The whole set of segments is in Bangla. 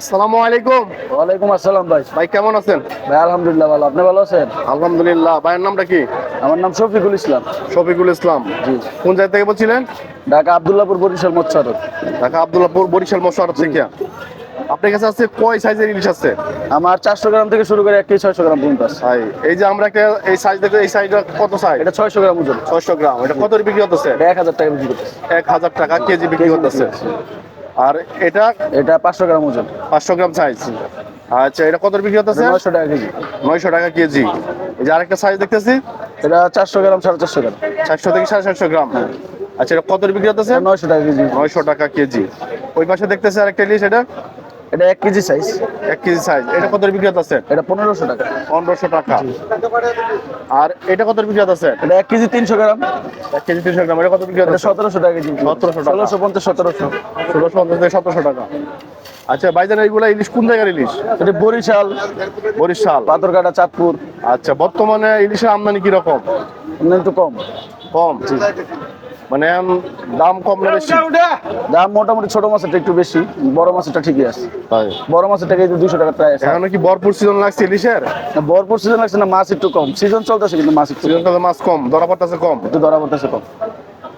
আসসালামু আলাইকুম। ওয়ালাইকুম আসসালাম ভাই। ভাই কেমন আছেন? ভাই আলহামদুলিল্লাহ ভালো। আপনি ভালো আছেন? আলহামদুলিল্লাহ। ভাইয়ের নামটা কি? আমার নাম শফিকুল ইসলাম। শফিকুল ইসলাম। জি। কোন জায়গা থেকে বলছিলেন? ঢাকা আবদুল্লাপুর বরিশাল মৎস্যারত ঢাকা আব্দুল্লাহপুর বরিশাল মশারত থেকে। আপনার কাছে আছে কয় সাইজের ইলিশ আছে? আমার চারশো গ্রাম থেকে শুরু করে এক কেজি ছয়শো গ্রাম পর্যন্ত আছে। ভাই এই যে আমরা একটা এই সাইজ দেখতে এই সাইজটা কত সাইজ এটা ছয়শো গ্রাম ওজন। ছয়শো গ্রাম। এটা কত বিক্রি হতেছে? এক হাজার টাকা বিক্রি করতেছে। এক হাজার টাকা কেজি বিক্রি হতেছে। আর এটা? এটা পাঁচশো গ্রাম ওজন। পাঁচশো গ্রাম সাইজ আচ্ছা এটা কত বিক্রি হতেছে? নয়শো টাকা কেজি। নয়শো টাকা কেজি। এই যে আরেকটা সাইজ দেখতেছি। এটা চারশো গ্রাম সাড়ে চারশো গ্রাম। চারশো থেকে সাড়ে চারশো গ্রাম। আচ্ছা এটা কত বিক্রি হতেছে? নয়শো টাকা কেজি। নয়শো টাকা কেজি। ওই পাশে দেখতেছে আরেকটা ইলিশ এটা? এটা এক কেজি সাইজ এক কেজি সাইজ এটা কত বিক্রি হতেছে? এটা পনেরোশো টাকা। পনেরোশো টাকা। আর এটা কত বিক্রি হতেছে? এটা এক কেজি তিনশো গ্রাম। এক কেজি তিনশো গ্রাম। এটা কত বিক্রি এটা সতেরোশো টাকা কেজি। 1700 টাকা। ষোলোশো পঞ্চাশ সতেরোশো। ষোলোশো পঞ্চাশ থেকে সতেরোশো টাকা। আচ্ছা ভাইজান এইগুলা ইলিশ কোন জায়গার ইলিশ? এটা বরিশাল। বরিশাল। পাথরঘাটা চাঁদপুর। আচ্ছা বর্তমানে ইলিশের আমদানি কি রকম অন্য একটু কম। কম। মানে দাম কম না বেশি। দাম মোটামুটি ছোট মাছেরটা একটু বেশি বড় মাছটা ঠিকই আছে। তাই। বড় মাছের টাকা দুশো টাকা প্রায় আছে। এখন কি ভরপুর সিজন লাগছে ইলিশের? ভরপুর সিজন লাগছে না মাছ একটু কম। সিজন চলতেছে কিন্তু মাছ একটু সিজন চলতে মাছ কম ধরা পড়তেছে কম। একটু ধরা পড়তেছে কম।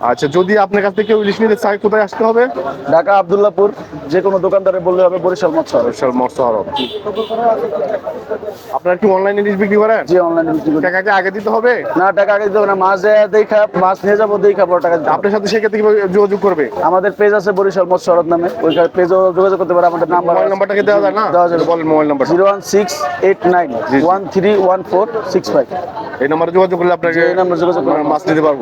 আচ্ছা যদি আপনার কাছ থেকে কেউ ইলিশ নিতে চায় কোথায় আসতে হবে? ঢাকা আবদুল্লাপুর যে কোনো দোকানদারে বললে হবে বরিশাল মৎস্য বরিশাল মৎস্য আড়ত আপনার কি অনলাইন ইলিশ বিক্রি করেন? যে অনলাইনে বিক্রি করি। টাকা কি আগে দিতে হবে? না টাকা আগে দিতে হবে না মাছ দেয়া দেখা মাছ নিয়ে যাব দেখা পরে টাকা দিতে হবে। আপনার সাথে সেক্ষেত্রে কীভাবে যোগাযোগ করবে? আমাদের পেজ আছে বরিশাল মৎস্য আড়ত নামে। ওই পেজও যোগাযোগ করতে পারে আমাদের নাম্বার মোবাইল নাম্বারটাকে দেওয়া যায় না? দেওয়া যাবে। বলেন মোবাইল নাম্বারটা। Zero one six eight nine one three one four six five. এই নাম্বারে যোগাযোগ করলে আপনাকে এই নাম্বারে যোগাযোগ করলে মাছ নিতে পারব।